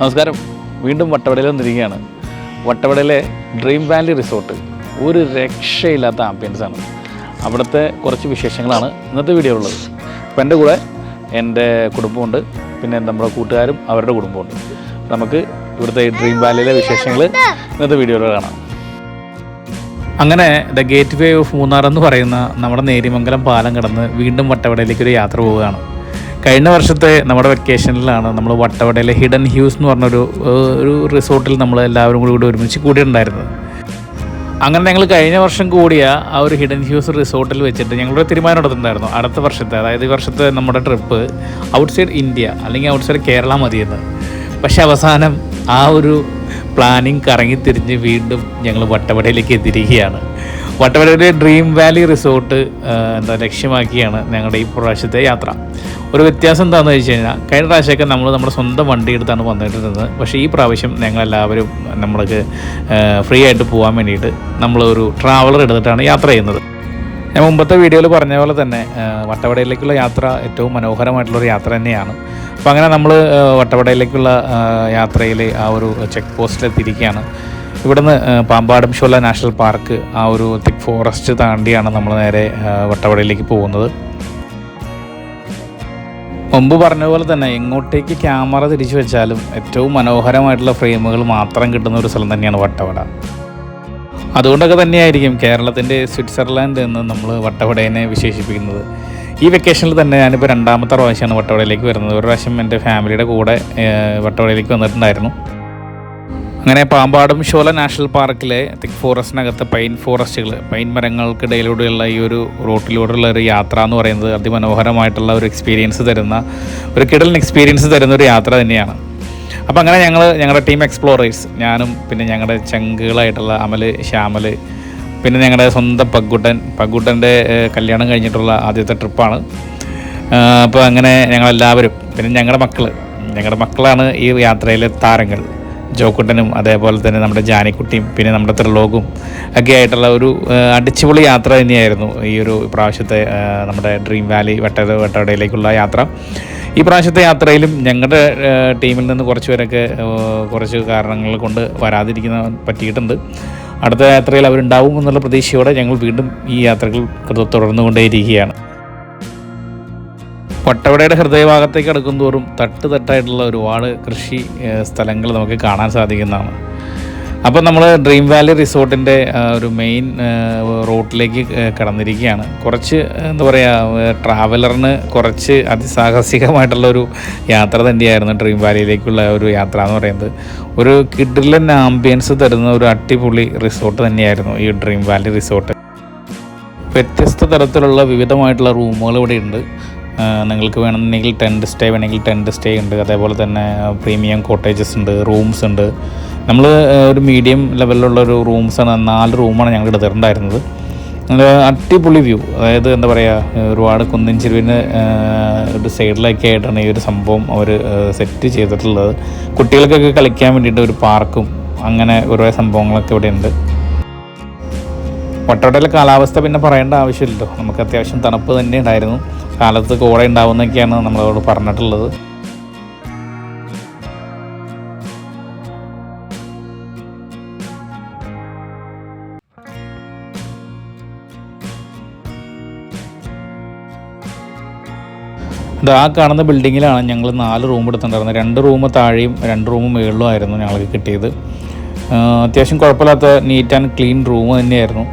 നമസ്കാരം. വീണ്ടും വട്ടവടയിൽ വന്നിരിക്കുകയാണ്. വട്ടവടയിലെ ഡ്രീം വാലി റിസോർട്ട് ഒരു രക്ഷയില്ലാത്ത ആംബിയൻസ് ആണ്. അവിടുത്തെ കുറച്ച് വിശേഷങ്ങളാണ് ഇന്നത്തെ വീഡിയോ ഉള്ളത് അപ്പോൾ എന്റെ കൂടെ എന്റെ കുടുംബമുണ്ട്. പിന്നെ നമ്മുടെ കൂട്ടുകാരും അവരുടെ കുടുംബമുണ്ട്. നമുക്ക് ഇവിടുത്തെ ഡ്രീം വാലിയിലെ വിശേഷങ്ങൾ ഇന്നത്തെ വീഡിയോയിൽ കാണാം. അങ്ങനെ the gateway of Munnar എന്ന് പറയുന്ന നമ്മുടെ നേരിമംഗലം പാലം കടന്ന് വീണ്ടും വട്ടവടയിലേക്ക് ഒരു യാത്ര പോവുകയാണ്. കഴിഞ്ഞ വർഷത്തെ നമ്മുടെ വെക്കേഷനിലാണ് നമ്മൾ വട്ടവടയിലെ ഹിഡൻ ഹ്യൂസ് എന്ന് പറഞ്ഞൊരു ഒരു റിസോർട്ടിൽ നമ്മൾ എല്ലാവരും കൂടി കൂടി ഒരുമിച്ച് കൂടിയിട്ടുണ്ടായിരുന്നത്. അങ്ങനെ ഞങ്ങൾ കഴിഞ്ഞ വർഷം കൂടിയ ആ ഒരു ഹിഡൻ ഹ്യൂസ് റിസോർട്ടിൽ വെച്ചിട്ട് ഞങ്ങളൊരു തീരുമാനം എടുത്തിട്ടുണ്ടായിരുന്നു. അടുത്ത വർഷത്തെ അതായത് ഈ വർഷത്തെ നമ്മുടെ ട്രിപ്പ് ഔട്ട്സൈഡ് ഇന്ത്യ അല്ലെങ്കിൽ ഔട്ട്സൈഡ് കേരള മതിയെന്ന്. പക്ഷേ അവസാനം ആ ഒരു പ്ലാനിങ് കറങ്ങി തിരിഞ്ഞ് വീണ്ടും ഞങ്ങൾ വട്ടവടയിലേക്ക് എത്തിയിരിക്കുകയാണ്. വട്ടവടയിലെ ഡ്രീം വാലി റിസോർട്ട് എന്താ ലക്ഷ്യമാക്കിയാണ് ഞങ്ങളുടെ ഈ പ്രാവശ്യത്തെ യാത്ര. ഒരു വ്യത്യാസം എന്താണെന്ന് വെച്ച് കഴിഞ്ഞാൽ കഴിഞ്ഞ പ്രാവശ്യമൊക്കെ നമ്മൾ നമ്മുടെ സ്വന്തം വണ്ടി എടുത്താണ് വന്നിട്ടിരുന്നത്. പക്ഷേ ഈ പ്രാവശ്യം ഞങ്ങളെല്ലാവരും നമ്മൾക്ക് ഫ്രീ ആയിട്ട് പോകാൻ വേണ്ടിയിട്ട് നമ്മളൊരു ട്രാവലർ എടുത്തിട്ടാണ് യാത്ര ചെയ്യുന്നത്. ഞാൻ മുമ്പത്തെ വീഡിയോയിൽ പറഞ്ഞ പോലെ തന്നെ വട്ടവടയിലേക്കുള്ള യാത്ര ഏറ്റവും മനോഹരമായിട്ടുള്ളൊരു യാത്ര തന്നെയാണ്. അപ്പോൾ അങ്ങനെ നമ്മൾ വട്ടവടയിലേക്കുള്ള യാത്രയിൽ ആ ഒരു ചെക്ക് പോസ്റ്റിൽ എത്തിയിരിക്കുകയാണ് ഇവിടുന്ന് പാമ്പാടും ഷോല നാഷണൽ പാർക്ക് ആ ഒരു തിക് ഫോറസ്റ്റ് താണ്ടിയാണ് നമ്മൾ നേരെ വട്ടവടയിലേക്ക് പോകുന്നത്. മുമ്പ് പറഞ്ഞ പോലെ തന്നെ എങ്ങോട്ടേക്ക് ക്യാമറ തിരിച്ചു വെച്ചാലും ഏറ്റവും മനോഹരമായിട്ടുള്ള ഫ്രെയിമുകൾ മാത്രം കിട്ടുന്ന ഒരു സ്ഥലം തന്നെയാണ് വട്ടവട. അതുകൊണ്ടൊക്കെ തന്നെയായിരിക്കും കേരളത്തിന്റെ സ്വിറ്റ്സർലാൻഡ് എന്ന് നമ്മൾ വട്ടവടേനെ വിശേഷിപ്പിക്കുന്നത്. ഈ വെക്കേഷനിൽ തന്നെ ഞാനിപ്പോൾ രണ്ടാമത്തെ പ്രാവശ്യമാണ് വട്ടവടയിലേക്ക് വരുന്നത്. ഒരു പ്രാവശ്യം എന്റെ ഫാമിലിയുടെ കൂടെ വട്ടവടയിലേക്ക് വന്നിട്ടുണ്ടായിരുന്നു. അങ്ങനെ പാമ്പാടും ഷോല നാഷണൽ പാർക്കിലെ തിക് ഫോറസ്റ്റിനകത്ത് പൈൻ ഫോറസ്റ്റുകൾ പൈൻ മരങ്ങൾക്കിടയിലൂടെയുള്ള ഈ ഒരു റോട്ടിലൂടെയുള്ള ഒരു യാത്ര എന്ന് പറയുന്നത് അതിമനോഹരമായിട്ടുള്ള ഒരു എക്സ്പീരിയൻസ് തരുന്ന ഒരു കിടൽ എക്സ്പീരിയൻസ് തരുന്ന ഒരു യാത്ര തന്നെയാണ്. അപ്പോൾ അങ്ങനെ ഞങ്ങൾ ഞങ്ങളുടെ ടീം എക്സ്പ്ലോറേഴ്സ് ഞാനും പിന്നെ ഞങ്ങളുടെ ചങ്കുകളായിട്ടുള്ള അമൽ ശ്യാമൽ പിന്നെ ഞങ്ങളുടെ സ്വന്തം പഗ്ഗുട്ടൻ പഗ്ഗുട്ടന്റെ കല്യാണം കഴിഞ്ഞിട്ടുള്ള ആദ്യത്തെ ട്രിപ്പാണ്. അപ്പോൾ അങ്ങനെ ഞങ്ങളെല്ലാവരും പിന്നെ ഞങ്ങളുടെ മക്കൾ ഞങ്ങളുടെ മക്കളാണ് ഈ യാത്രയിലെ താരങ്ങൾ. ജോക്കുട്ടനും അതേപോലെ തന്നെ നമ്മുടെ ജാനിക്കുട്ടിയും പിന്നെ നമ്മുടെ ത്രിലോകും ഒക്കെ ആയിട്ടുള്ള ഒരു അടിച്ചുപൊളി യാത്ര തന്നെയായിരുന്നു ഈ ഒരു പ്രാവശ്യത്തെ നമ്മുടെ ഡ്രീം വാലി വെട്ട വെട്ടവടയിലേക്കുള്ള യാത്ര. ഈ പ്രാവശ്യത്തെ യാത്രയിലും ഞങ്ങളുടെ ടീമിൽ നിന്ന് കുറച്ച് പേരൊക്കെ കുറച്ച് കാരണങ്ങൾ കൊണ്ട് വരാതിരിക്കുന്ന പറ്റിയിട്ടുണ്ട്. അടുത്ത യാത്രയിൽ അവരുണ്ടാവും എന്നുള്ള പ്രതീക്ഷയോടെ ഞങ്ങൾ വീണ്ടും ഈ യാത്രകൾ തുടർന്നുകൊണ്ടേയിരിക്കുകയാണ്. പട്ടവടയുടെ ഹൃദയഭാഗത്തേക്ക് അടുക്കും തോറും തട്ട് തട്ടായിട്ടുള്ള ഒരുപാട് കൃഷി സ്ഥലങ്ങൾ നമുക്ക് കാണാൻ സാധിക്കുന്നതാണ്. അപ്പോൾ നമ്മൾ ഡ്രീം വാലി റിസോർട്ടിന്റെ ഒരു മെയിൻ റൂട്ടിലേക്ക് കടന്നിരിക്കുകയാണ്. കുറച്ച് എന്താ പറയുക ട്രാവലറിന് കുറച്ച് അതിസാഹസികമായിട്ടുള്ള ഒരു യാത്ര തന്നെയായിരുന്നു ഡ്രീം വാലിയിലേക്കുള്ള ഒരു യാത്ര എന്ന് പറയുന്നത്. ഒരു കിഡിലൻ ആംബിയൻസ് തരുന്ന ഒരു അടിപൊളി റിസോർട്ട് തന്നെയായിരുന്നു ഈ ഡ്രീം വാലി റിസോർട്ട് വ്യത്യസ്ത തരത്തിലുള്ള വിവിധമായിട്ടുള്ള റൂമുകൾ ഇവിടെ ഉണ്ട്. നിങ്ങൾക്ക് വേണമെന്നുണ്ടെങ്കിൽ ടെന്റ് സ്റ്റേ വേണമെങ്കിൽ ടെന്റ് സ്റ്റേ ഉണ്ട്. അതേപോലെ തന്നെ പ്രീമിയം കോട്ടേജസ് ഉണ്ട് റൂംസ് ഉണ്ട്. നമ്മൾ ഒരു മീഡിയം ലെവലിലുള്ള ഒരു റൂംസാണ് നാല് റൂമാണ് ഞങ്ങൾ എടുത്തിട്ടുണ്ടായിരുന്നത്. നല്ല അടിപൊളി വ്യൂ അതായത് എന്താ പറയുക ഒരുപാട് കുന്നിൻ ചെരുവിന് ഒരു സൈഡിലൊക്കെ ആയിട്ടാണ് ഈ ഒരു സംഭവം അവർ സെറ്റ് ചെയ്തിട്ടുള്ളത്. കുട്ടികൾക്കൊക്കെ കളിക്കാൻ വേണ്ടിയിട്ട് ഒരു പാർക്കും അങ്ങനെ ഓരോ സംഭവങ്ങളൊക്കെ ഇവിടെ ഉണ്ട് വട്ടവടയിലെ കാലാവസ്ഥ പിന്നെ പറയേണ്ട ആവശ്യമില്ലല്ലോ. നമുക്ക് അത്യാവശ്യം തണുപ്പ് തന്നെ ഉണ്ടായിരുന്നു. കാലത്ത് കോട ഉണ്ടാവുന്നൊക്കെയാണ് നമ്മളോട് പറഞ്ഞിട്ടുള്ളത്. ഇത് ആ കാണുന്ന ബിൽഡിങ്ങിലാണ് ഞങ്ങൾ നാല് റൂം എടുത്തിട്ടുണ്ടായിരുന്നത്. രണ്ട് റൂം താഴെയും രണ്ട് റൂം മുകളിലും ആയിരുന്നു ഞങ്ങൾക്ക് കിട്ടിയത്. അത്യാവശ്യം കുഴപ്പമില്ലാത്ത നീറ്റ് ആൻഡ് ക്ലീൻ റൂം തന്നെയായിരുന്നു.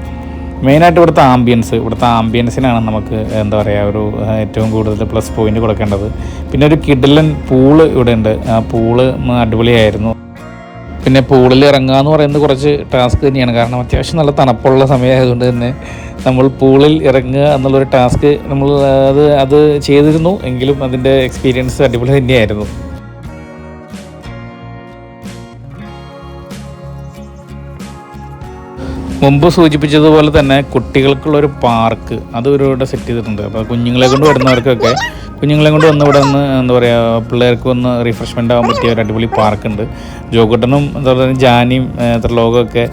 മെയിനായിട്ട് ഇവിടുത്തെ ആംബിയൻസ് ഇവിടുത്തെ ആംബിയൻസിനാണ് നമുക്ക് എന്താ പറയുക ഒരു ഏറ്റവും കൂടുതൽ പ്ലസ് പോയിന്റ് കൊടുക്കേണ്ടത്. പിന്നെ ഒരു കിഡിലൻ പൂൾ ഇവിടെ ഉണ്ട്. ആ പൂൾ അടിപൊളിയായിരുന്നു. പിന്നെ പൂളിൽ ഇറങ്ങുക എന്ന് പറയുന്നത് കുറച്ച് ടാസ്ക് തന്നെയാണ്. കാരണം അത്യാവശ്യം നല്ല തണുപ്പുള്ള സമയമായതുകൊണ്ട് തന്നെ നമ്മൾ പൂളിൽ ഇറങ്ങുക എന്നുള്ളൊരു ടാസ്ക് നമ്മൾ അത് അത് ചെയ്തിരുന്നു. എങ്കിലും അതിന്റെ എക്സ്പീരിയൻസ് അടിപൊളി തന്നെയായിരുന്നു. മുമ്പ് സൂചിപ്പിച്ചതുപോലെ തന്നെ കുട്ടികൾക്കുള്ള ഒരു പാർക്ക് അത് ഇവരിവിടെ സെറ്റ് ചെയ്തിട്ടുണ്ട്. അപ്പോൾ കുഞ്ഞുങ്ങളെ കൊണ്ട് വരുന്നവർക്കൊക്കെ കുഞ്ഞുങ്ങളെ കൊണ്ട് വന്ന് ഇവിടെ ഒന്ന് എന്താ പറയുക പിള്ളേർക്ക് ഒന്ന് റിഫ്രഷ്മെന്റ് ആകാൻ പറ്റിയ ഒരു അടിപൊളി പാർക്കുണ്ട് ജോക്കുട്ടനും എന്താ പറയുക ജാനിയും ത്രിലോകമൊക്കെ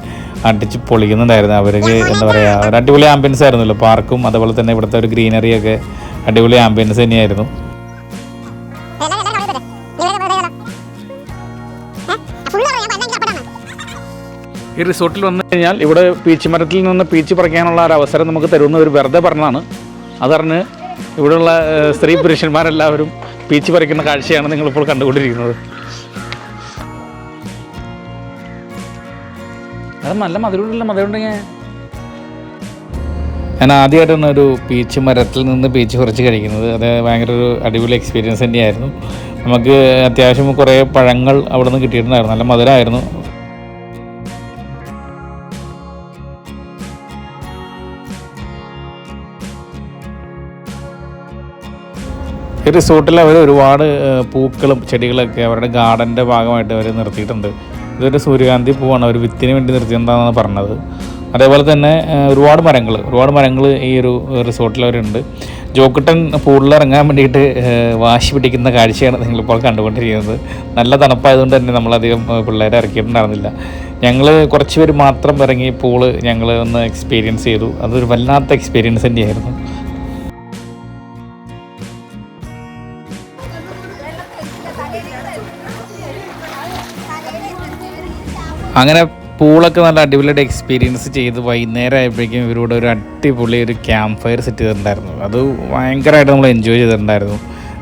അടിച്ച് പൊളിക്കുന്നുണ്ടായിരുന്നു. അവർക്ക് എന്താ പറയുക ഒരു അടിപൊളി ആംബിയൻസ് ആയിരുന്നല്ലോ പാർക്കും അതുപോലെ തന്നെ ഇവിടുത്തെ ഒരു ഗ്രീനറി ഒക്കെ അടിപൊളി ആംബിയൻസ് തന്നെയായിരുന്നു. ഈ റിസോർട്ടിൽ വന്നു കഴിഞ്ഞാൽ ഇവിടെ പീച്ച് മരത്തിൽ നിന്ന് പീച്ച് പറിക്കാനുള്ള ഒരു അവസരം നമുക്ക് തരുന്ന ഒരു വെറുതെ പറഞ്ഞതാണ്. അതറിഞ്ഞ് ഇവിടെയുള്ള സ്ത്രീ പുരുഷന്മാരെല്ലാവരും പീച്ച് പറിക്കുന്ന കാഴ്ചയാണ് നിങ്ങളിപ്പോൾ കണ്ടുകൊണ്ടിരിക്കുന്നത്. അത് നല്ല മധുരമുണ്ടല്ലോ മധുരമുണ്ടെങ്കിൽ ഞാൻ ആദ്യമായിട്ടാണ് ഒരു പീച്ച് മരത്തിൽ നിന്ന് പീച്ച് കുറച്ച് കഴിക്കുന്നത്. അത് ഭയങ്കര ഒരു അടിപൊളി എക്സ്പീരിയൻസ് തന്നെയായിരുന്നു. നമുക്ക് അത്യാവശ്യം കുറേ പഴങ്ങൾ അവിടെ നിന്ന് കിട്ടിയിട്ടുണ്ടായിരുന്നു. നല്ല മധുരമായിരുന്നു. ഈ റിസോർട്ടിൽ അവർ ഒരുപാട് പൂക്കളും ചെടികളൊക്കെ അവരുടെ ഗാർഡന്റെ ഭാഗമായിട്ട് അവർ നിർത്തിയിട്ടുണ്ട്. ഇതൊരു സൂര്യകാന്തി പൂവാണ്. അവർ വിത്തിന് വേണ്ടി നിർത്തിയെന്താണെന്ന് പറഞ്ഞത്. അതേപോലെ തന്നെ ഒരുപാട് മരങ്ങൾ ഒരുപാട് മരങ്ങൾ ഈ ഒരു റിസോർട്ടിൽ അവരുണ്ട്. ജോക്കുട്ടൻ പൂളിൽ ഇറങ്ങാൻ വേണ്ടിയിട്ട് വാശി പിടിക്കുന്ന കാഴ്ചയാണ് നിങ്ങളിപ്പോൾ കണ്ടുകൊണ്ടിരിക്കുന്നത്. നല്ല തണുപ്പായതുകൊണ്ട് തന്നെ നമ്മളധികം പിള്ളേരെ ഇറക്കിയിട്ടുണ്ടായിരുന്നില്ല. ഞങ്ങൾ കുറച്ച് പേര് മാത്രം ഇറങ്ങി പൂൾ ഞങ്ങൾ ഒന്ന് എക്സ്പീരിയൻസ് ചെയ്തു. അതൊരു വല്ലാത്ത എക്സ്പീരിയൻസ് തന്നെയായിരുന്നു. അങ്ങനെ പൂളൊക്കെ നല്ല അടിപൊളിയായിട്ട് എക്സ്പീരിയൻസ് ചെയ്ത് വൈകുന്നേരം ആയപ്പോഴേക്കും ഇവരോട് ഒരു അടിപൊളി ഒരു ക്യാമ്പ് ഫയർ സെറ്റ് ചെയ്തിട്ടുണ്ടായിരുന്നു. അത് ഭയങ്കരമായിട്ട് നമ്മൾ എൻജോയ് ചെയ്തിട്ടുണ്ടായിരുന്നു.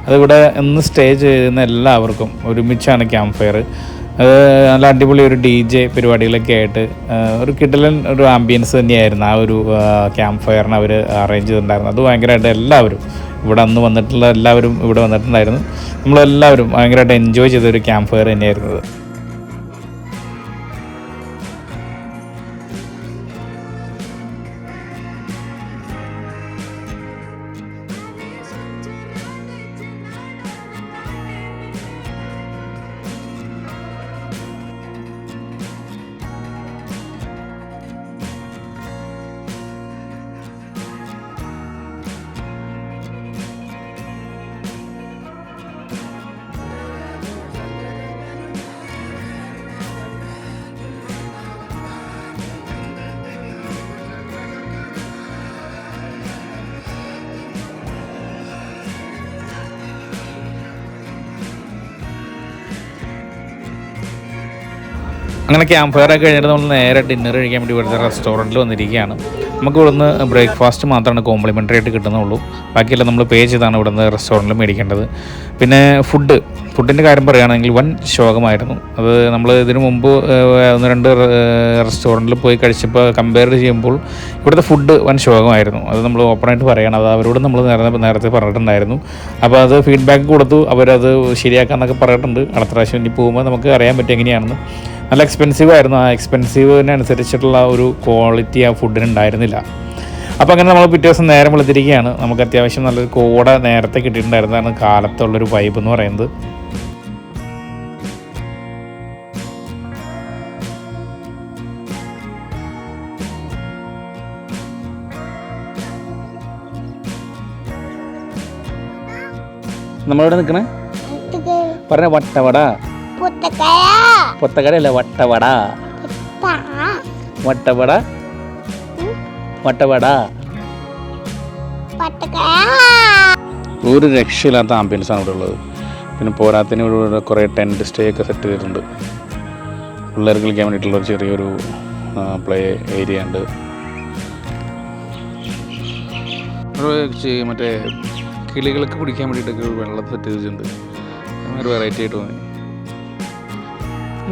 അതിവിടെ ഇന്ന് സ്റ്റേ ചെയ്യുന്ന എല്ലാവർക്കും ഒരുമിച്ചാണ് ക്യാമ്പ് ഫയർ അത് നല്ല അടിപൊളി ഒരു ഡി ജെ പരിപാടികളൊക്കെ ആയിട്ട് ഒരു കിടലൻ ഒരു ആംബിയൻസ് തന്നെയായിരുന്നു ആ ഒരു ക്യാമ്പ് ഫയറിന് അവർ അറേഞ്ച് ചെയ്തിട്ടുണ്ടായിരുന്നു അത് ഭയങ്കരമായിട്ട് എല്ലാവരും ഇവിടെ അന്ന് വന്നിട്ടുള്ള എല്ലാവരും ഇവിടെ വന്നിട്ടുണ്ടായിരുന്നു. നമ്മളെല്ലാവരും ഭയങ്കരമായിട്ട് എൻജോയ് ചെയ്ത ഒരു ക്യാമ്പ് ഫയർ തന്നെയായിരുന്നു അങ്ങനെ ക്യാമ്പ് ഫയർ ഒക്കെ കഴിഞ്ഞിട്ട് നമ്മൾ നേരെ ഡിന്നർ കഴിക്കാൻ വേണ്ടി ഇവിടുത്തെ റെസ്റ്റോറന്റിൽ വന്നിരിക്കുകയാണ്. നമുക്ക് ഇവിടുന്ന് ബ്രേക്ക്ഫാസ്റ്റ് മാത്രമാണ് കോംപ്ലിമെന്ററി ആയിട്ട് കിട്ടുന്നുള്ളൂ. ബാക്കിയെല്ലാം നമ്മൾ പേ ചെയ്താണ് ഇവിടുന്ന് റെസ്റ്റോറന്റിൽ മേടിക്കേണ്ടത്. പിന്നെ ഫുഡ് ഫുഡിന്റെ കാര്യം പറയുകയാണെങ്കിൽ വൻ ശോകമായിരുന്നു. അത് നമ്മൾ ഇതിനു മുമ്പ് ഒന്ന് രണ്ട് റെസ്റ്റോറന്റിൽ പോയി കഴിച്ചപ്പോൾ കമ്പയർ ചെയ്യുമ്പോൾ ഇവിടുത്തെ ഫുഡ് വൻ ശോകമായിരുന്നു. അത് നമ്മൾ ഓപ്പണായിട്ട് പറയണം. അത് അവരോട് നമ്മൾ നേരത്തെ പറഞ്ഞിട്ടുണ്ടായിരുന്നു. അപ്പോൾ അത് ഫീഡ്ബാക്ക് കൊടുത്തു. അവരത് ശരിയാക്കാന്നൊക്കെ പറഞ്ഞിട്ടുണ്ട്. അടുത്ത പ്രാവശ്യം ഇനി പോകുമ്പോൾ നമുക്ക് അറിയാൻ പറ്റും എങ്ങനെയാണെന്ന്. നല്ല എക്സ്പെൻസീവ് ആയിരുന്നു. ആ എക്സ്പെൻസീവിനനുസരിച്ചിട്ടുള്ള ഒരു ക്വാളിറ്റി ആ ഫുഡിന് ഉണ്ടായിരുന്നില്ല അപ്പോൾ അങ്ങനെ നമ്മൾ പിറ്റേ ദിവസം നേരം വെളുത്തിരിക്കുകയാണ്. നമുക്ക് അത്യാവശ്യം നല്ലൊരു കോട നേരത്തെ കിട്ടിയിട്ടുണ്ടായിരുന്നതാണ്. കാലത്തുള്ളൊരു വൈബ് എന്ന് പറയുന്നത്. നമ്മളിവിടെ നിൽക്കണേ പറഞ്ഞ വട്ടവട. പുത്തക്കയ. പൊത്തക്കടയല്ല വട്ടവട. വട്ടവട? വട്ടവട. ഒരു രക്ഷയില്ലാത്ത ആംബിയൻസ് ആണ് ഇവിടെ ഉള്ളത്. പിന്നെ പോരാത്തിന് ഇവിടെ കുറേ ടെന്റ് സ്റ്റേ ഒക്കെ സെറ്റ് ചെയ്തിട്ടുണ്ട്. പിള്ളേർക്ക് കളിക്കാൻ വേണ്ടിയിട്ടുള്ള ഒരു ചെറിയൊരു പ്ലേ ഏരിയ ഉണ്ട്. മറ്റേ കിളികൾക്ക് കുടിക്കാൻ വേണ്ടിയിട്ടൊക്കെ ഒരു വെള്ളം സെറ്റ് ചെയ്തിട്ടുണ്ട്. ഒരു വെറൈറ്റി ആയിട്ട് തോന്നി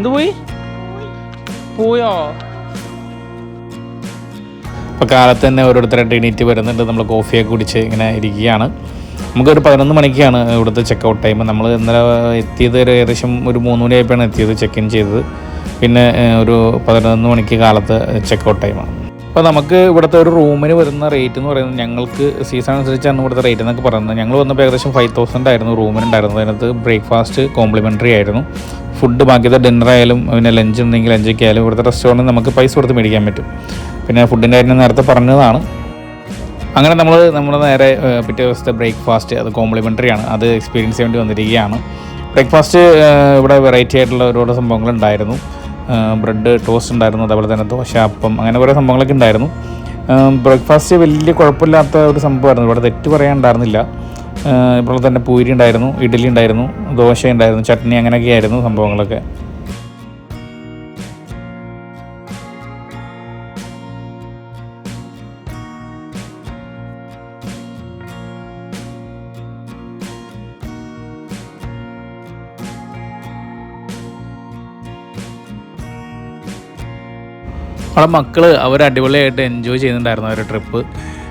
എന്ത് പോയി? പോയോ? ഇപ്പോൾ കാലത്ത് തന്നെ ഓരോരുത്തരായിട്ട് എണീറ്റ് വരുന്നുണ്ട്. നമ്മൾ കോഫിയൊക്കെ കുടിച്ച് ഇങ്ങനെ ഇരിക്കുകയാണ്. നമുക്കൊരു പതിനൊന്ന് മണിക്കാണ് ഇവിടുത്തെ ചെക്ക് ഔട്ട് ടൈം നമ്മൾ ഇന്നലെ എത്തിയത് ഒരു ഏകദേശം ഒരു മൂന്ന് മണിയായപ്പോഴാണ് എത്തിയത് ചെക്ക് ഇൻ ചെയ്തത്. പിന്നെ ഒരു പതിനൊന്ന് മണിക്ക് കാലത്ത് ചെക്ക് ഔട്ട് ടൈമാണ് അപ്പോൾ നമുക്ക് ഇവിടുത്തെ ഒരു റൂമിന് വരുന്ന റേറ്റ് എന്ന് പറയുന്നത് ഞങ്ങൾക്ക് സീസൺ അനുസരിച്ചാണ് ഇവിടുത്തെ റേറ്റ് എന്നൊക്കെ പറയുന്നത്. ഞങ്ങൾ വന്നപ്പോൾ ഏകദേശം ഫൈവ് തൗസൻഡ് ആയിരുന്നു റൂമിനുണ്ടായിരുന്നത്. അതിനകത്ത് ബ്രേക്ക്ഫാസ്റ്റ് കോംപ്ലിമെന്ററി ആയിരുന്നു. ഫുഡ് ബാക്കിയത്തെ ഡിന്നർ ആയാലും പിന്നെ ലഞ്ച് ഉണ്ടെങ്കിൽ ലഞ്ചൊക്കെ ആയാലും ഇവിടുത്തെ റെസ്റ്റോറന്റ് നമുക്ക് പൈസ കൊടുത്ത് മേടിക്കാൻ പറ്റും. പിന്നെ ഫുഡിന്റെ കാര്യം നേരത്തെ പറഞ്ഞതാണ്. അങ്ങനെ നമ്മൾ നമ്മുടെ നേരെ പിറ്റേ ദിവസത്തെ ബ്രേക്ക്ഫാസ്റ്റ് അത് കോംപ്ലിമെന്ററി ആണ്. അത് എക്സ്പീരിയൻസ് ചെയ്യേണ്ടി വന്നിരിക്കുകയാണ്. ബ്രേക്ക്ഫാസ്റ്റ് ഇവിടെ വെറൈറ്റി ആയിട്ടുള്ള ഒരുപാട് സംഭവങ്ങളുണ്ടായിരുന്നു ബ്രെഡ് ടോസ്റ്റ് ഉണ്ടായിരുന്നു അതേപോലെ തന്നെ ദോശ അപ്പം അങ്ങനെ കുറേ സംഭവങ്ങളൊക്കെ ഉണ്ടായിരുന്നു. ബ്രേക്ക്ഫാസ്റ്റ് വലിയ കുഴപ്പമില്ലാത്ത ഒരു സംഭവമായിരുന്നു. ഇവിടെ തെറ്റ് പറയാനുണ്ടായിരുന്നില്ല ഇപ്പോൾ തന്നെ പൂരി ഉണ്ടായിരുന്നു ഇഡ്ഡലി ഉണ്ടായിരുന്നു ദോശ ഉണ്ടായിരുന്നു ചട്നി അങ്ങനെയൊക്കെ ആയിരുന്നു സംഭവങ്ങളൊക്കെ. അവിടെ മക്കൾ അവർ അടിപൊളിയായിട്ട് എൻജോയ് ചെയ്യുന്നുണ്ടായിരുന്നു അവരുടെ ട്രിപ്പ്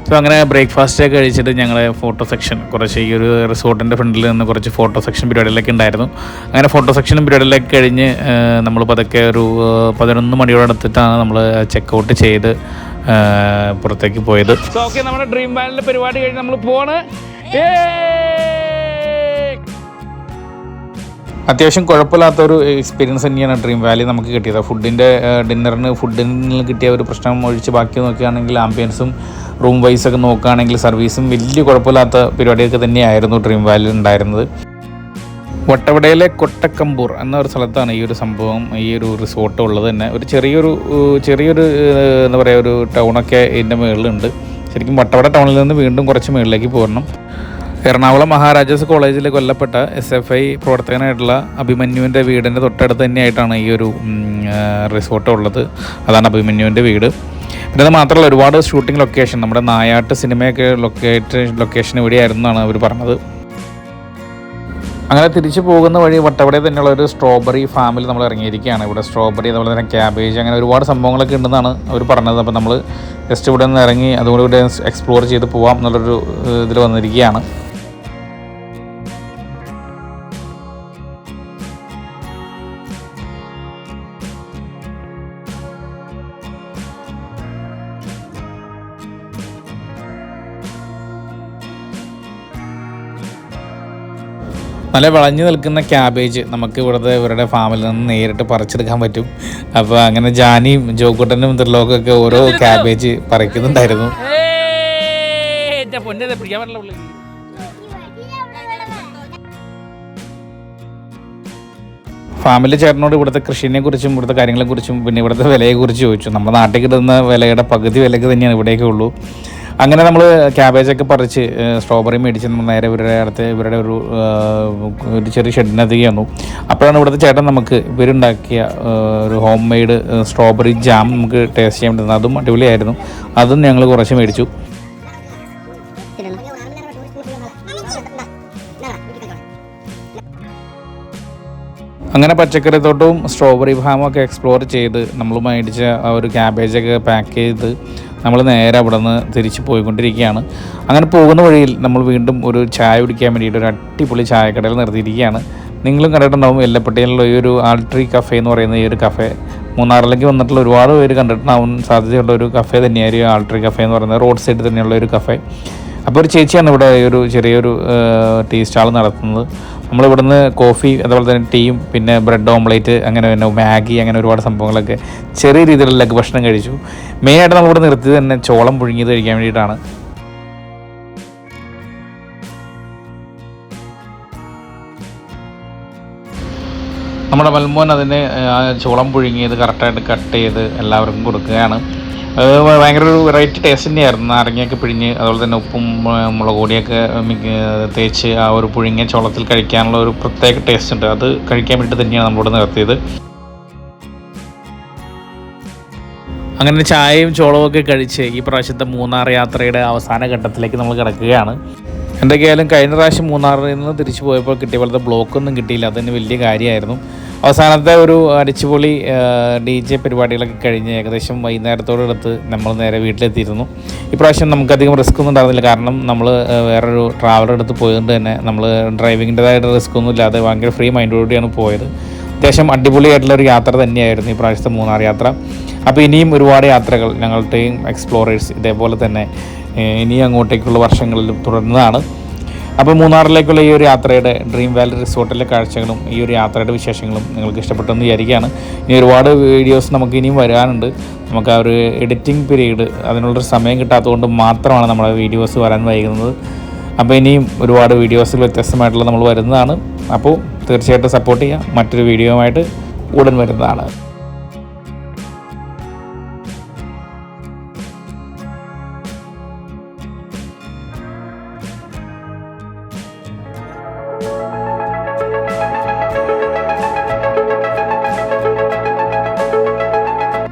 സോ അങ്ങനെ ബ്രേക്ക്ഫാസ്റ്റ് ഒക്കെ കഴിച്ചിട്ട് ഞങ്ങൾ ഫോട്ടോ സെക്ഷൻ കുറച്ച് ഈ ഒരു റിസോർട്ടിന്റെ ഫ്രണ്ടിൽ നിന്ന് കുറച്ച് ഫോട്ടോ സെക്ഷൻ പരിപാടികളൊക്കെ ഉണ്ടായിരുന്നു. അങ്ങനെ ഫോട്ടോ സെക്ഷനും പരിപാടികളൊക്കെ കഴിഞ്ഞ് നമ്മൾ പതുക്കെ ഒരു പതിനൊന്ന് മണിയോടെ അടുത്തിട്ടാണ് നമ്മൾ ചെക്ക് ഔട്ട് ചെയ്ത് പുറത്തേക്ക് പോയത്. സോ ഓക്കെ നമ്മുടെ ഡ്രീം ബാൻഡിന്റെ പരിപാടി കഴിഞ്ഞ് നമ്മൾ പോവാണ് അത്യാവശ്യം കുഴപ്പമില്ലാത്ത ഒരു എക്സ്പീരിയൻസ് തന്നെയാണ് ഡ്രീം വാലി നമുക്ക് കിട്ടിയത്. ഫുഡിന്റെ ഡിന്നറിന് ഫുഡിന് കിട്ടിയ ഒരു പ്രശ്നം ഒഴിച്ച് ബാക്കി നോക്കുകയാണെങ്കിൽ ആംബിയൻസും റൂം വൈസ് ഒക്കെ നോക്കുകയാണെങ്കിൽ സർവീസും വലിയ കുഴപ്പമില്ലാത്ത പരിപാടിയൊക്കെ തന്നെയായിരുന്നു ഡ്രീം വാലിയിൽ ഉണ്ടായിരുന്നത്. വട്ടവടയിലെ കൊട്ടക്കമ്പൂർ എന്ന ഒരു സ്ഥലത്താണ് ഈ ഒരു സംഭവം ഈ ഒരു റിസോർട്ട് ഉള്ളത് തന്നെ. ഒരു ചെറിയൊരു ചെറിയൊരു എന്താ പറയുക ഒരു ടൗണൊക്കെ ഇതിന്റെ മുകളിലുണ്ട് ശരിക്കും വട്ടവട ടൗണിൽ നിന്ന് വീണ്ടും കുറച്ച് മുകളിലേക്ക് പോകണം എറണാകുളം മഹാരാജാസ് കോളേജിൽ കൊല്ലപ്പെട്ട എസ് എഫ് ഐ പ്രവർത്തകനായിട്ടുള്ള അഭിമന്യുവിന്റെ വീടിന്റെ തൊട്ടടുത്ത് തന്നെയായിട്ടാണ് ഈ ഒരു റിസോർട്ട് ഉള്ളത്. അതാണ് അഭിമന്യുവിന്റെ വീട്. പിന്നെ അത് മാത്രമല്ല ഒരുപാട് ഷൂട്ടിംഗ് ലൊക്കേഷൻ നമ്മുടെ നായാട്ട് സിനിമയൊക്കെ ലൊക്കേറ്റ് ലൊക്കേഷൻ ഇവിടെയായിരുന്നു എന്നാണ് അവർ പറഞ്ഞത്. അങ്ങനെ തിരിച്ചു പോകുന്ന വഴി വട്ടവടയിൽ തന്നെയുള്ള ഒരു സ്ട്രോബെറി ഫാമിൽ നമ്മൾ ഇറങ്ങിയിരിക്കുകയാണ്. ഇവിടെ സ്ട്രോബെറി അതുപോലെ തന്നെ ക്യാബേജ് അങ്ങനെ ഒരുപാട് സംഭവങ്ങളൊക്കെ ഉണ്ടെന്നാണ് അവർ പറഞ്ഞത്. അപ്പോൾ നമ്മൾ ജസ്റ്റ് ഇവിടെ നിന്ന് ഇറങ്ങി അതുകൊണ്ട് ഇവിടെ എക്സ്പ്ലോർ ചെയ്ത് പോവാം എന്നുള്ളൊരു ഇതിൽ വന്നിരിക്കുകയാണ്. നല്ല വിളഞ്ഞു നിൽക്കുന്ന ക്യാബേജ് നമുക്ക് ഇവിടുത്തെ ഇവരുടെ ഫാമിൽ നിന്ന് നേരിട്ട് പറിച്ചെടുക്കാൻ പറ്റും. അപ്പോൾ അങ്ങനെ ജാനിയും ജോക്കുട്ടനും ത്രിലോക്കൊക്കെ ഓരോ ക്യാബേജ് പറിക്കുന്നുണ്ടായിരുന്നു. ഫാമിലി ചേട്ടനോട് ഇവിടുത്തെ കൃഷിനെ കുറിച്ചും ഇവിടുത്തെ കാര്യങ്ങളെക്കുറിച്ചും പിന്നെ ഇവിടുത്തെ വിലയെക്കുറിച്ച് ചോദിച്ചു. നമ്മുടെ നാട്ടിൽ കിട്ടുന്ന വിലയുടെ പകുതി വിലക്ക് തന്നെയാണ് ഇവിടേക്ക് ഉള്ളൂ. അങ്ങനെ നമ്മൾ ക്യാബേജൊക്കെ പറിച്ച് സ്ട്രോബെറി മേടിച്ച് നമ്മൾ നേരെ ഇവരുടെ അടുത്ത് ഇവരുടെ ഒരു ഒരു ചെറിയ ഷെഡിനകത്തേക്ക് വന്നു. അപ്പോഴാണ് ഇവിടുത്തെ ചേട്ടൻ നമുക്ക് ഇവരുണ്ടാക്കിയ ഒരു ഹോം മെയ്ഡ് സ്ട്രോബെറി ജാം നമുക്ക് ടേസ്റ്റ് ചെയ്യാൻ പറ്റുന്നത്. അതും അടിപൊളിയായിരുന്നു. അതും ഞങ്ങൾ കുറച്ച് മേടിച്ചു. അങ്ങനെ പച്ചക്കറി തോട്ടവും സ്ട്രോബെറി ഫാമും ഒക്കെ എക്സ്പ്ലോർ ചെയ്ത് നമ്മൾ മേടിച്ച ആ ഒരു ക്യാബേജൊക്കെ പാക്ക് ചെയ്ത് നമ്മൾ നേരെ അവിടെ നിന്ന് തിരിച്ച് പോയിക്കൊണ്ടിരിക്കുകയാണ്. അങ്ങനെ പോകുന്ന വഴിയിൽ നമ്മൾ വീണ്ടും ഒരു ചായ കുടിക്കാൻ വേണ്ടിയിട്ട് ഒരു അടിപൊളി ചായക്കടയിൽ നിർത്തിയിരിക്കുകയാണ്. നിങ്ങളും കണ്ടിട്ടുണ്ടാവും എല്ലപ്പെട്ടിയിലുള്ള ഈ ഒരു ആൾട്രി കഫേ എന്ന് പറയുന്ന ഈ ഒരു കഫേ മൂന്നാറിലേക്ക് വന്നിട്ടുള്ള ഒരുപാട് പേര് കണ്ടിട്ടുണ്ടാവും സാധ്യതയുള്ള ഒരു കഫേ തന്നെയായിരിക്കും ആൾട്രി കഫേ എന്ന് പറയുന്നത് റോഡ് സൈഡ് തന്നെയുള്ള ഒരു കഫേ അപ്പോൾ ഒരു ചേച്ചിയാണ് ഇവിടെ ഒരു ചെറിയൊരു ടീ സ്റ്റാൾ നടത്തുന്നത്. നമ്മളിവിടുന്ന് കോഫി അതുപോലെ തന്നെ ടീയും പിന്നെ ബ്രെഡ് ഓംലേറ്റ് അങ്ങനെ പിന്നെ മാഗി അങ്ങനെ ഒരുപാട് സംഭവങ്ങളൊക്കെ ചെറിയ രീതിയിലുള്ള ലഘു ഭക്ഷണം കഴിച്ചു. മെയിനായിട്ട് നമ്മളിവിടെ നിർത്തി തന്നെ ചോളം പുഴുങ്ങിയത് കഴിക്കാൻ വേണ്ടിയിട്ടാണ്. നമ്മുടെ മൽമോൻ അതിന് ചോളം പുഴുങ്ങിയത് കറക്റ്റായിട്ട് കട്ട് ചെയ്ത് എല്ലാവർക്കും കൊടുക്കുകയാണ്. അത് ഭയങ്കര ഒരു വെറൈറ്റി ടേസ്റ്റ് തന്നെയായിരുന്നു. നാരങ്ങയൊക്കെ പിഴിഞ്ഞ് അതുപോലെ തന്നെ ഉപ്പും മുളക് പൊടിയൊക്കെ തേച്ച് ആ ഒരു പുഴുങ്ങിയ ചോളത്തിൽ കഴിക്കാനുള്ള ഒരു പ്രത്യേക ടേസ്റ്റ് ഉണ്ട്. അത് കഴിക്കാൻ വേണ്ടി തന്നെയാണ് നമ്മളോട് നിർത്തിയത് അങ്ങനെ ചായയും ചോളവും ഒക്കെ കഴിച്ച് ഈ പ്രാവശ്യത്തെ മൂന്നാർ യാത്രയുടെ അവസാന ഘട്ടത്തിലേക്ക് നമ്മൾ കിടക്കുകയാണ്. എന്തൊക്കെയായാലും കഴിഞ്ഞ പ്രാവശ്യം മൂന്നാറിൽ നിന്ന് തിരിച്ചു പോയപ്പോൾ കിട്ടിയ പോലത്തെ ബ്ലോക്കൊന്നും കിട്ടിയില്ല. അതിന് വലിയ കാര്യമായിരുന്നു. അവസാനത്തെ ഒരു അടിച്ചുപൊളി ഡി ജെ പരിപാടികളൊക്കെ കഴിഞ്ഞ് ഏകദേശം വൈകുന്നേരത്തോടടുത്ത് നമ്മൾ നേരെ വീട്ടിലെത്തിയിരുന്നു. ഇപ്രാവശ്യം നമുക്കധികം റിസ്ക് ഒന്നും ഉണ്ടായിരുന്നില്ല. കാരണം നമ്മൾ വേറൊരു ട്രാവലർ എടുത്ത് പോയതുകൊണ്ട് തന്നെ നമ്മൾ ഡ്രൈവിങ്ങിന്റെതായിട്ട് റിസ്ക് ഒന്നും ഇല്ലാതെ ഭയങ്കര ഫ്രീ മൈൻഡോടുകൂടിയാണ് പോയത്. അത്യാവശ്യം അടിപൊളിയായിട്ടുള്ള ഒരു യാത്ര തന്നെയായിരുന്നു ഈ പ്രാവശ്യത്തെ മൂന്നാർ യാത്ര. അപ്പോൾ ഇനിയും ഒരുപാട് യാത്രകൾ ഞങ്ങളുടെയും എക്സ്പ്ലോറേഴ്സ് ഇതേപോലെ തന്നെ ഇനി അങ്ങോട്ടേക്കുള്ള വർഷങ്ങളിലും തുടരുന്നതാണ് അപ്പോൾ മൂന്നാറിലേക്കുള്ള ഈ ഒരു യാത്രയുടെ ഡ്രീം വാലി റിസോർട്ടിലെ കാഴ്ചകളും ഈ ഒരു യാത്രയുടെ വിശേഷങ്ങളും നിങ്ങൾക്ക് ഇഷ്ടപ്പെട്ടെന്ന് വിചാരിക്കുകയാണ്. ഇനി ഒരുപാട് വീഡിയോസ് നമുക്ക് ഇനിയും വരാനുണ്ട്. നമുക്ക് ആ ഒരു എഡിറ്റിംഗ് പീരീഡ് അതിനുള്ളൊരു സമയം കിട്ടാത്തതുകൊണ്ട് മാത്രമാണ് നമ്മുടെ വീഡിയോസ് വരാൻ വൈകുന്നത്. അപ്പോൾ ഇനിയും ഒരുപാട് വീഡിയോസിൽ വ്യത്യസ്തമായിട്ടുള്ള നമ്മൾ വരുന്നതാണ്. അപ്പോൾ തീർച്ചയായിട്ടും സപ്പോർട്ട് ചെയ്യുക. മറ്റൊരു വീഡിയോയുമായിട്ട് ഉടൻ വരുന്നതാണ്.